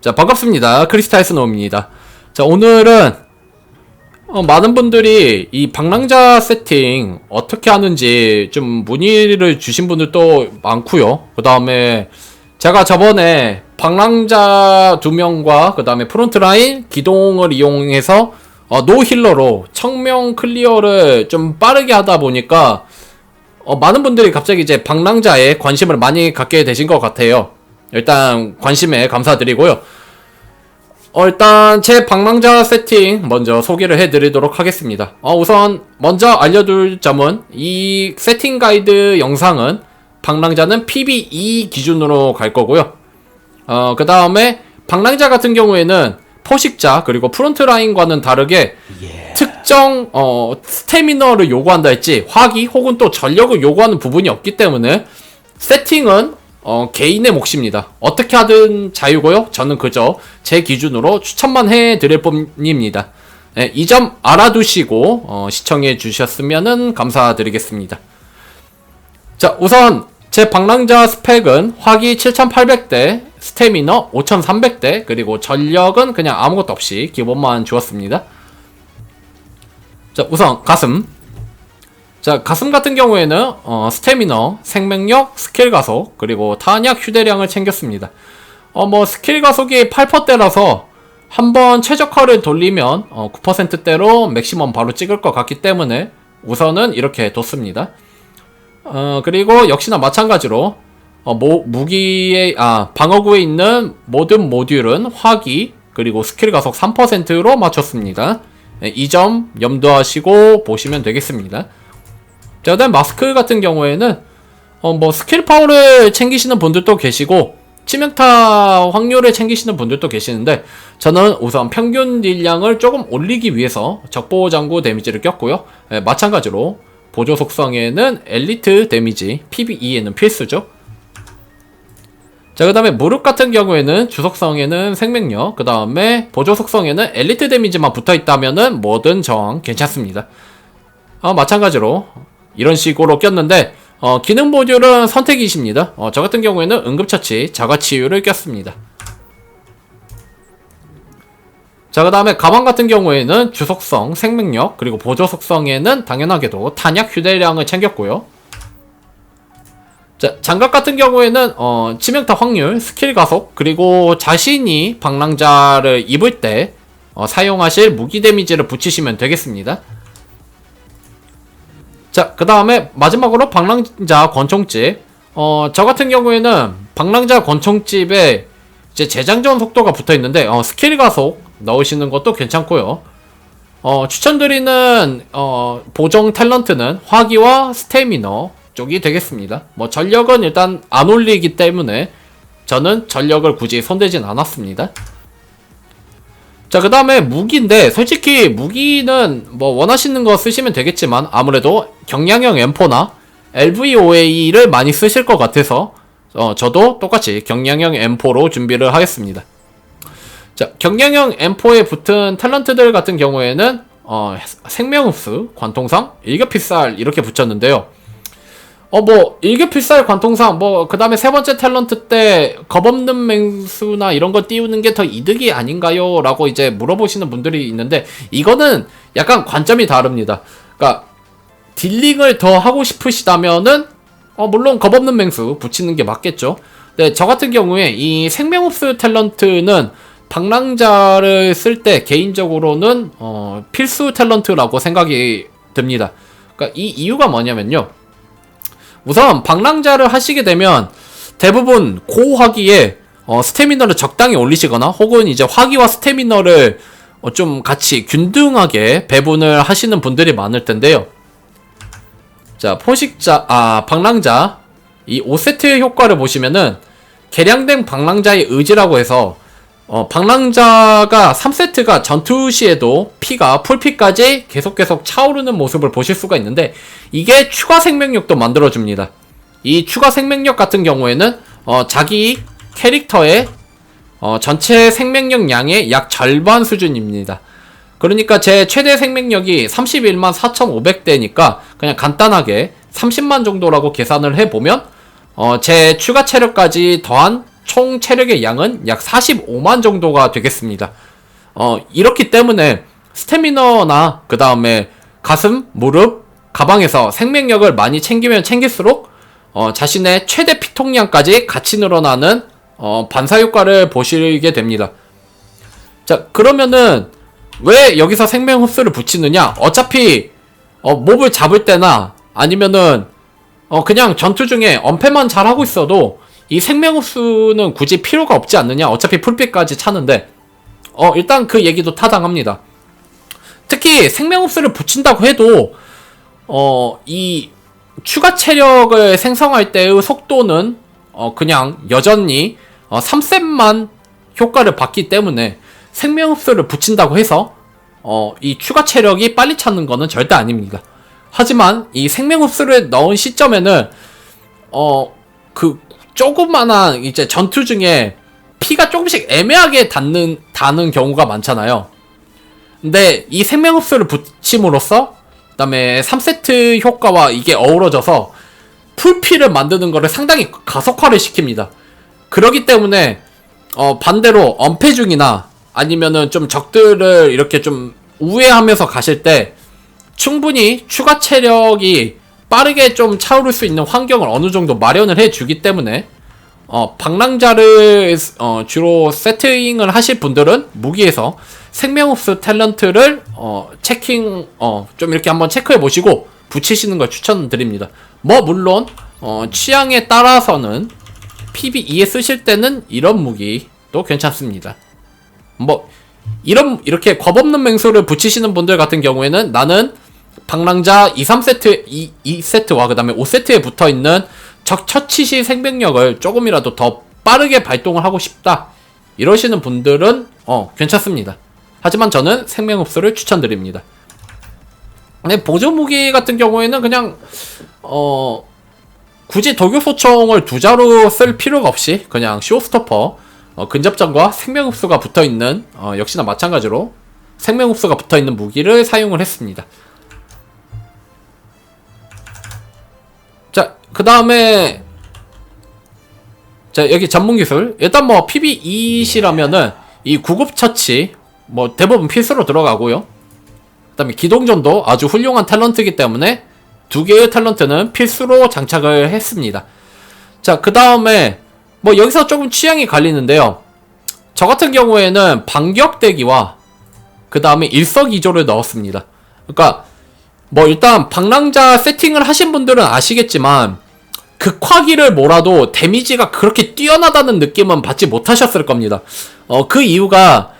자, 반갑습니다. 크리스탈 스노우입니다. 자, 오늘은 어, 많은 분들이 이 방랑자 세팅 어떻게 하는지 좀 문의를 주신 분들도 많고요. 그 다음에 제가 저번에 방랑자 두 명과 그 다음에 프론트라인 기동을 이용해서 어, 노힐러로 청명 클리어를 좀 빠르게 하다 보니까 어, 많은 분들이 갑자기 이제 방랑자에 관심을 많이 갖게 되신 것 같아요. 일단 관심에 감사드리고요. 어, 일단 제 방랑자 세팅 먼저 소개를 해드리도록 하겠습니다. 어, 우선 먼저 알려둘 점은 이 세팅 가이드 영상은 방랑자는 PB2 기준으로 갈 거고요. 어, 그 다음에 방랑자 같은 경우에는 포식자 그리고 프론트 라인과는 다르게 특정 어, 스태미너를 요구한다 했지 화기 혹은 또 전력을 요구하는 부분이 없기 때문에 세팅은 어, 개인의 몫입니다. 어떻게 하든 자유고요. 저는 그저 제 기준으로 추천만 해드릴 뿐입니다. 이점 알아두시고 어, 시청해 주셨으면 감사드리겠습니다. 자, 우선 제 방랑자 스펙은 화기 7800대, 스태미너 5300대, 그리고 전력은 그냥 아무것도 없이 기본만 주었습니다. 자, 우선 가슴. 자, 가슴 같은 경우에는 어, 스태미너, 생명력, 스킬 가속, 그리고 탄약 휴대량을 챙겼습니다. 어, 뭐 스킬 가속이 8%대라서 한번 최적화를 돌리면 어, 9%대로 맥시멈 바로 찍을 것 같기 때문에 우선은 이렇게 뒀습니다. 어, 그리고 역시나 마찬가지로 어, 모, 무기의 아 방어구에 있는 모든 모듈은 화기 그리고 스킬 가속 3%로 맞췄습니다. 이 점 염두하시고 보시면 되겠습니다. 자, 그다음 마스크 같은 경우에는 어, 뭐 스킬 파워를 챙기시는 분들도 계시고 치명타 확률을 챙기시는 분들도 계시는데 저는 우선 평균 딜량을 조금 올리기 위해서 적보 장구 데미지를 꼈고요. 예, 마찬가지로 보조 속성에는 엘리트 데미지, PBE에는 필수죠. 자, 그 다음에 무릎 같은 경우에는 주속성에는 생명력, 그 다음에 보조 속성에는 엘리트 데미지만 붙어 있다면은 뭐든 저항 괜찮습니다. 어, 마찬가지로 이런 식으로 꼈는데, 어, 기능 모듈은 선택이십니다. 어, 저 같은 경우에는 응급처치, 자가치유를 꼈습니다. 자, 그 다음에 가방 같은 경우에는 주속성, 생명력, 그리고 보조 속성에는 당연하게도 탄약 휴대량을 챙겼고요. 자, 장갑 같은 경우에는 어, 치명타 확률, 스킬 가속, 그리고 자신이 방랑자를 입을 때 어, 사용하실 무기 데미지를 붙이시면 되겠습니다. 자, 그 다음에 마지막으로 방랑자 권총집. 어, 저 같은 경우에는 방랑자 권총집에 이제 재장전 속도가 붙어 있는데 어, 스킬 가속 넣으시는 것도 괜찮고요. 어, 추천드리는 어, 보정 탤런트는 화기와 스태미너 쪽이 되겠습니다. 뭐 전력은 일단 안 올리기 때문에 저는 전력을 굳이 손대진 않았습니다. 자, 그 다음에 무기인데, 솔직히 무기는 뭐 원하시는 거 쓰시면 되겠지만, 아무래도 경량형 M4나 LVOA를 많이 쓰실 것 같아서, 어, 저도 똑같이 경량형 M4로 준비를 하겠습니다. 자, 경량형 M4에 붙은 탤런트들 같은 경우에는, 어, 생명흡수, 관통상, 일격필살 이렇게 붙였는데요. 어, 뭐, 일격필살 관통상, 뭐, 그 다음에 세 번째 탤런트 때, 겁없는 맹수나 이런 거 띄우는 게 더 이득이 아닌가요? 라고 이제 물어보시는 분들이 있는데, 이거는 약간 관점이 다릅니다. 그니까, 딜링을 더 하고 싶으시다면은, 어, 물론 겁없는 맹수 붙이는 게 맞겠죠. 네, 저 같은 경우에 이 생명흡수 탤런트는 방랑자를 쓸 때 개인적으로는, 어, 필수 탤런트라고 생각이 듭니다. 그니까 이 이유가 뭐냐면요. 우선 방랑자를 하시게 되면 대부분 고화기에 어, 스태미너를 적당히 올리시거나 혹은 이제 화기와 스태미너를 어, 좀 같이 균등하게 배분을 하시는 분들이 많을 텐데요. 자, 포식자, 아, 방랑자. 이 5세트 효과를 보시면은 개량된 방랑자의 의지라고 해서 어, 방랑자가 3세트가 전투 시에도 피가 풀피까지 계속 계속 차오르는 모습을 보실 수가 있는데 이게 추가 생명력도 만들어줍니다. 이 추가 생명력 같은 경우에는 어, 자기 캐릭터의 어, 전체 생명력 양의 약 절반 수준입니다. 그러니까 제 최대 생명력이 31만 4,500대니까 그냥 간단하게 30만 정도라고 계산을 해보면 어, 제 추가 체력까지 더한 총 체력의 양은 약 45만 정도가 되겠습니다. 어, 이렇기 때문에 스태미너나 그 다음에 가슴, 무릎, 가방에서 생명력을 많이 챙기면 챙길수록 어, 자신의 최대 피통량까지 같이 늘어나는 어, 반사 효과를 보시게 됩니다. 자, 그러면은 왜 여기서 생명 흡수를 붙이느냐? 어차피 어, 몹을 잡을 때나 아니면은 어, 그냥 전투 중에 엄폐만 잘 하고 있어도 이 생명 흡수는 굳이 필요가 없지 않느냐? 어차피 풀빛까지 차는데 어, 일단 그 얘기도 타당합니다. 특히 생명 흡수를 붙인다고 해도 어, 이 추가 체력을 생성할 때의 속도는 어, 그냥 여전히 어, 3셋만 효과를 받기 때문에 생명 흡수를 붙인다고 해서 어, 이 추가 체력이 빨리 차는 거는 절대 아닙니다. 하지만 이 생명 흡수를 넣은 시점에는 어, 그 조그만한 이제 전투 중에 피가 조금씩 애매하게 닿는 닿는 경우가 많잖아요. 근데 이 생명 흡수를 붙임으로써 그다음에 3세트 효과와 이게 어우러져서 풀피를 만드는 거를 상당히 가속화를 시킵니다. 그러기 때문에 어 반대로 엄폐 중이나 아니면은 좀 적들을 이렇게 좀 우회하면서 가실 때 충분히 추가 체력이 빠르게 좀 차오를 수 있는 환경을 어느 정도 마련을 해 주기 때문에 어, 방랑자를 어, 주로 세팅을 하실 분들은 무기에서 생명흡수 탤런트를 어, 체킹 어, 좀 이렇게 한번 체크해 보시고 붙이시는 걸 추천드립니다. 뭐 물론 어, 취향에 따라서는 PB2에 쓰실 때는 이런 무기도 괜찮습니다. 뭐 이런 이렇게 겁없는 맹수를 붙이시는 분들 같은 경우에는 나는 방랑자 2, 3세트 2, 2세트와 그 다음에 5세트에 붙어 있는 적 처치 시 생명력을 조금이라도 더 빠르게 발동을 하고 싶다 이러시는 분들은 어 괜찮습니다. 하지만 저는 생명 흡수를 추천드립니다. 근데 보조 무기 같은 경우에는 그냥 어 굳이 독일 소총을 두 자로 쓸 필요가 없이 그냥 쇼스토퍼 어, 근접전과 생명흡수가 붙어 있는 어, 역시나 마찬가지로 생명흡수가 붙어 있는 무기를 사용을 했습니다. 자, 그 다음에 자 여기 전문 기술 일단 뭐 PB2시라면은 이 구급 처치 뭐 대부분 필수로 들어가고요. 그 다음에 기동전도 아주 훌륭한 탤런트이기 때문에 두 개의 탤런트는 필수로 장착을 했습니다. 자, 그 다음에 뭐 여기서 조금 취향이 갈리는데요. 저 같은 경우에는 반격대기와 그 다음에 일석이조를 넣었습니다. 그러니까 뭐 일단 방랑자 세팅을 하신 분들은 아시겠지만 극화기를 몰아도 데미지가 그렇게 뛰어나다는 느낌은 받지 못하셨을 겁니다. 어, 그 이유가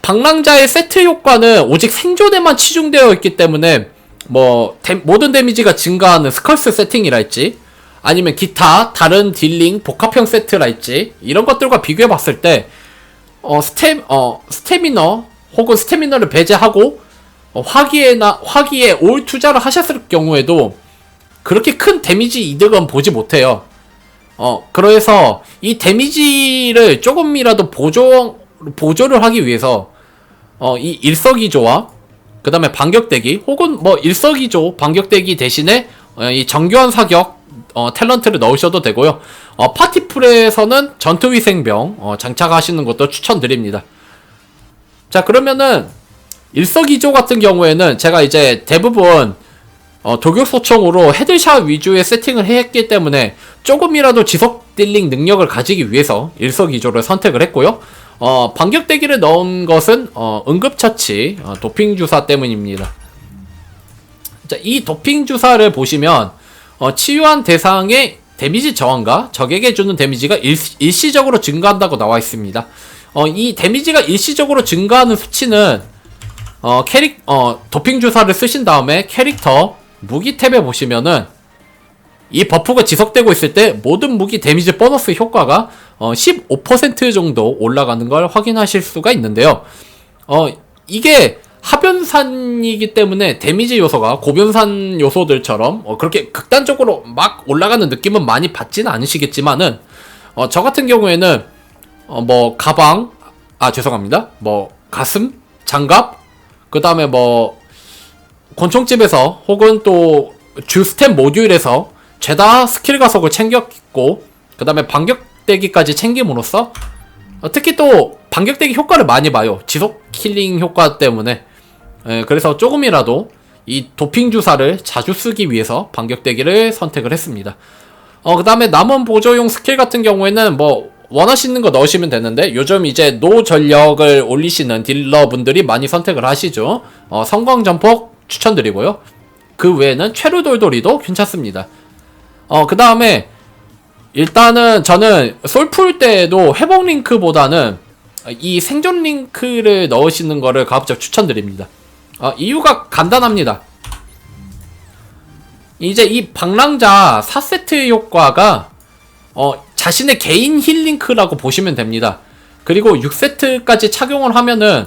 방랑자의 세트 효과는 오직 생존에만 치중되어 있기 때문에 뭐 데, 모든 데미지가 증가하는 스컬스 세팅이랄지 아니면 기타 다른 딜링 복합형 세트랄지 이런 것들과 비교해 봤을 때 어, 스템 어, 스태미너 혹은 스태미너를 배제하고 어, 화기에나 화기에 올 투자를 하셨을 경우에도 그렇게 큰 데미지 이득은 보지 못해요. 어, 그래서 이 데미지를 조금이라도 보조 보조를 하기 위해서 어, 이 일석이조와 그 다음에 반격대기 혹은 뭐 일석이조 반격대기 대신에 어, 이 정교한 사격 어, 탤런트를 넣으셔도 되고요. 어, 파티풀에서는 전투위생병 어, 장착하시는 것도 추천드립니다. 자 그러면은 일석이조 같은 경우에는 제가 이제 대부분 어, 독일 소총으로 헤드샷 위주의 세팅을 했기 때문에 조금이라도 지속 딜링 능력을 가지기 위해서 일석이조를 선택을 했고요. 어, 반격대기를 넣은 것은 어, 응급처치 어, 도핑 주사 때문입니다. 자, 이 도핑 주사를 보시면 어, 치유한 대상의 데미지 저항과 적에게 주는 데미지가 일, 일시적으로 증가한다고 나와 있습니다. 어, 이 데미지가 일시적으로 증가하는 수치는 어, 캐릭 어, 도핑 주사를 쓰신 다음에 캐릭터 무기 탭에 보시면은 이 버프가 지속되고 있을 때 모든 무기 데미지 보너스 효과가 어, 15% 정도 올라가는 걸 확인하실 수가 있는데요. 어, 이게 하변산이기 때문에 데미지 요소가 고변산 요소들처럼 어, 그렇게 극단적으로 막 올라가는 느낌은 많이 받지는 않으시겠지만은 어, 저 같은 경우에는 어, 뭐 가방 아 죄송합니다 뭐 가슴 장갑 그 다음에 뭐 권총집에서 혹은 또 주스템 모듈에서 죄다 스킬 가속을 챙겼고 그 다음에 반격 반격대기까지 챙김으로써 어, 특히 또 반격대기 효과를 많이 봐요. 지속 킬링 효과 때문에. 예, 그래서 조금이라도 이 도핑 주사를 자주 쓰기 위해서 반격대기를 선택을 했습니다. 어, 그 다음에 남은 보조용 스킬 같은 경우에는 뭐 원하시는 거 넣으시면 되는데 요즘 이제 노 전력을 올리시는 딜러분들이 많이 선택을 하시죠. 어, 성광 전폭 추천드리고요. 그 외에는 최루 돌돌이도 괜찮습니다. 어, 그 다음에 일단은 저는 솔풀 때에도 회복 링크보다는 이 생존 링크를 넣으시는 거를 가급적 추천드립니다. 어, 이유가 간단합니다. 이제 이 방랑자 4세트 효과가 어, 자신의 개인 힐링크라고 보시면 됩니다. 그리고 6세트까지 착용을 하면은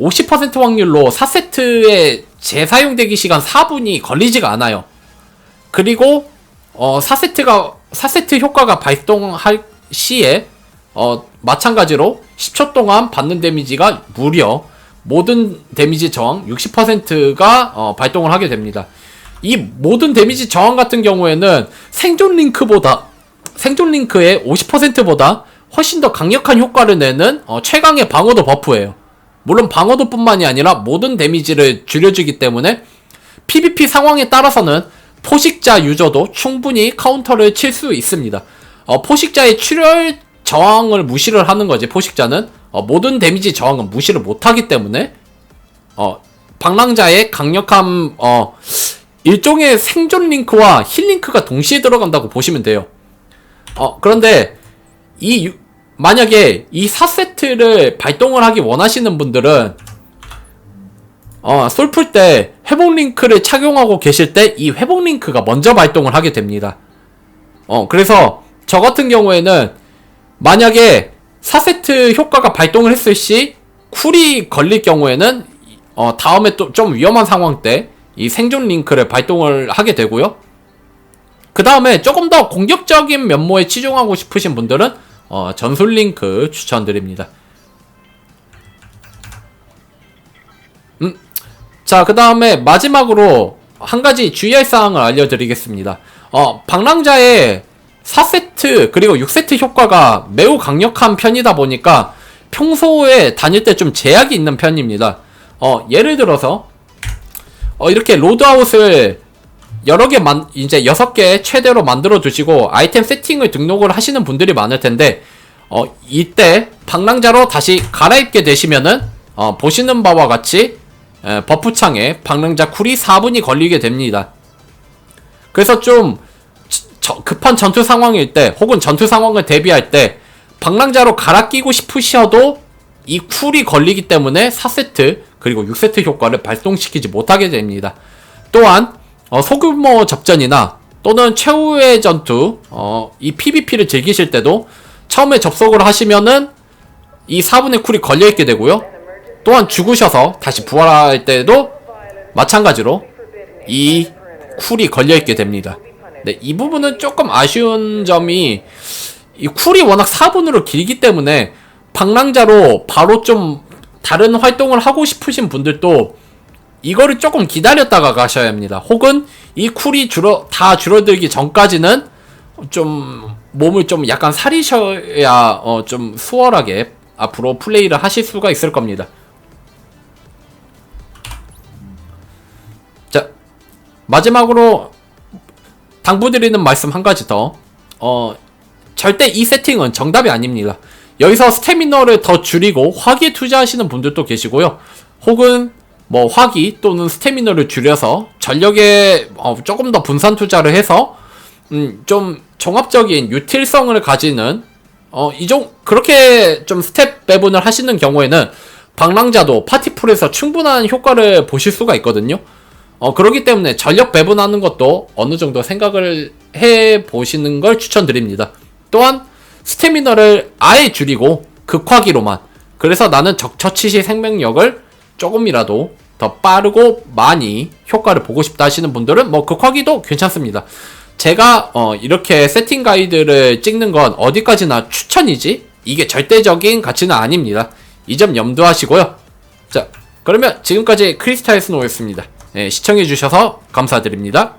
50% 확률로 4세트의 재사용되기 시간 4분이 걸리지가 않아요. 그리고 어 4세트가 4세트 효과가 발동할 시에 어 마찬가지로 10초 동안 받는 데미지가 무려 모든 데미지 저항 60%가 어 발동을 하게 됩니다. 이 모든 데미지 저항 같은 경우에는 생존 링크보다 생존 링크의 50%보다 훨씬 더 강력한 효과를 내는 어, 최강의 방어도 버프예요. 물론 방어도뿐만이 아니라 모든 데미지를 줄여주기 때문에 PVP 상황에 따라서는 포식자 유저도 충분히 카운터를 칠 수 있습니다. 어, 포식자의 출혈 저항을 무시를 하는 거지 포식자는 어, 모든 데미지 저항은 무시를 못하기 때문에 어, 방랑자의 강력한 어, 일종의 생존 링크와 힐 링크가 동시에 들어간다고 보시면 돼요. 어, 그런데 이 유- 만약에 이 4세트를 발동을 하기 원하시는 분들은 어, 솔풀 때 회복 링크를 착용하고 계실 때 이 회복 링크가 먼저 발동을 하게 됩니다. 어, 그래서 저 같은 경우에는 만약에 4세트 효과가 발동을 했을 시 쿨이 걸릴 경우에는 어, 다음에 또 좀 위험한 상황 때 이 생존 링크를 발동을 하게 되고요. 그 다음에 조금 더 공격적인 면모에 치중하고 싶으신 분들은 어, 전술 링크 추천드립니다. 음, 자, 그 다음에 마지막으로 한 가지 주의할 사항을 알려드리겠습니다. 어, 방랑자의 4세트 그리고 6세트 효과가 매우 강력한 편이다 보니까 평소에 다닐 때 좀 제약이 있는 편입니다. 어, 예를 들어서 어, 이렇게 로드아웃을 여러 개 만, 이제 여섯 개 최대로 만들어 두시고 아이템 세팅을 등록을 하시는 분들이 많을 텐데, 어, 이때 방랑자로 다시 갈아입게 되시면은, 어, 보시는 바와 같이, 에, 버프창에 방랑자 쿨이 4분이 걸리게 됩니다. 그래서 좀, 저- 급한 전투 상황일 때, 혹은 전투 상황을 대비할 때, 방랑자로 갈아 끼고 싶으셔도 이 쿨이 걸리기 때문에 4세트, 그리고 6세트 효과를 발동시키지 못하게 됩니다. 또한 어, 소규모 접전이나 또는 최후의 전투, 어, 이 PVP를 즐기실 때도 처음에 접속을 하시면은 이 4분의 쿨이 걸려있게 되고요. 또한 죽으셔서 다시 부활할 때도 마찬가지로 이 쿨이 걸려있게 됩니다. 네, 이 부분은 조금 아쉬운 점이 이 쿨이 워낙 4분으로 길기 때문에 방랑자로 바로 좀 다른 활동을 하고 싶으신 분들도 이거를 조금 기다렸다가 가셔야 합니다. 혹은 이 쿨이 줄어 다 줄어들기 전까지는 좀 몸을 좀 약간 사리셔야 어, 좀 수월하게 앞으로 플레이를 하실 수가 있을 겁니다. 자 마지막으로 당부드리는 말씀 한 가지 더. 어 절대 이 세팅은 정답이 아닙니다. 여기서 스태미너를 더 줄이고 화기에 투자하시는 분들도 계시고요. 혹은 뭐 화기 또는 스태미너를 줄여서 전력에 어, 조금 더 분산 투자를 해서 음, 좀 종합적인 유틸성을 가지는 어, 이종 그렇게 좀 스텝 배분을 하시는 경우에는 방랑자도 파티풀에서 충분한 효과를 보실 수가 있거든요. 어, 그렇기 때문에 전력 배분하는 것도 어느 정도 생각을 해 보시는 걸 추천드립니다. 또한 스태미너를 아예 줄이고 극화기로만 그래서 나는 적처치시 생명력을 조금이라도 더 빠르고 많이 효과를 보고 싶다 하시는 분들은 뭐 극화기도 괜찮습니다. 제가 어, 이렇게 세팅 가이드를 찍는 건 어디까지나 추천이지 이게 절대적인 가치는 아닙니다. 이 점 염두하시고요. 자, 그러면 지금까지 크리스탈 스노우였습니다. 네, 시청해주셔서 감사드립니다.